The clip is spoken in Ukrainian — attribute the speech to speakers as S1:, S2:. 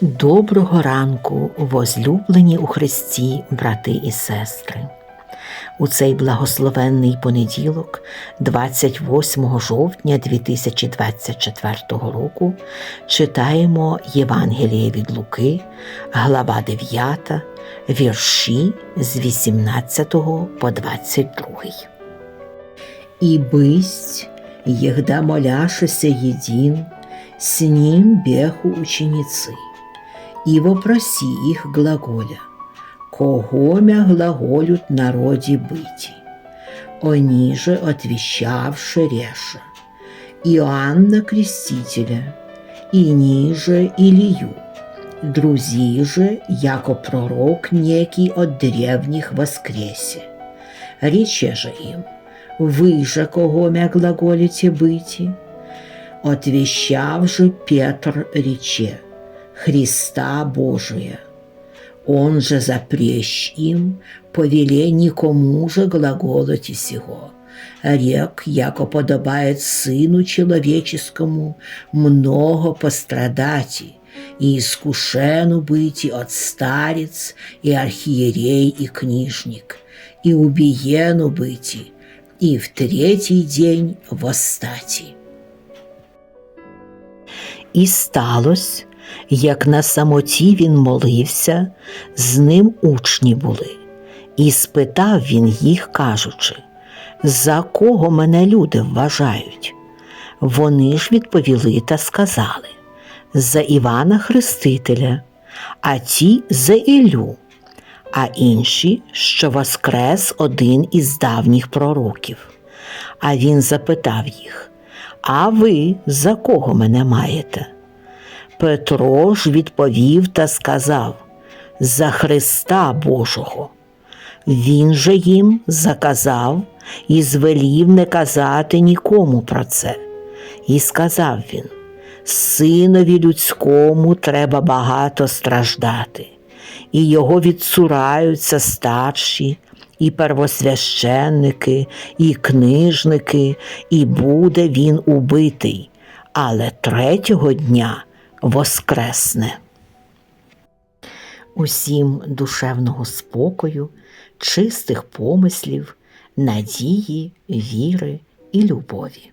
S1: Доброго ранку, возлюблені у Христі, брати і сестри. У цей благословенний понеділок, 28 жовтня 2024 року, читаємо Євангеліє від Луки, глава 9, вірші з 18 по 22. И бысть, егда моляшися един, с ним беху и вопроси их глаголя, кого мя глаголют народе быти. Они же, отвещавши, реша, Иоанна Крестителя, и ниже Илью, друзи же, яко пророк некий от древних воскресе. Рече же им, вы же кого мя глаголите быти? Отвещав же Петр рече, Христа Божия. Он же запрещ им, повеле никому же глаголоти сего. Рек, яко подобает Сыну Человеческому много пострадати, и искушену быть от старец, и архиерей, и книжник, и убиену быть, и в третий день восстати. І сталося, як на самоті він молився, з ним учні були, і спитав він їх, кажучи, за кого мене люди вважають? Вони ж відповіли та сказали за Івана Хрестителя, а ті за Ілю, а інші, що воскрес один із давніх пророків. А він запитав їх: А ви за кого мене маєте? Петро ж відповів та сказав За Христа Божого. Він же їм заказав і звелів не казати нікому про це. І сказав він: Синові людському треба багато страждати, і його відсураються старші, і первосвященники, і книжники, і буде він убитий, але третього дня воскресне. Усім душевного спокою, чистих помислів, надії, віри і любові.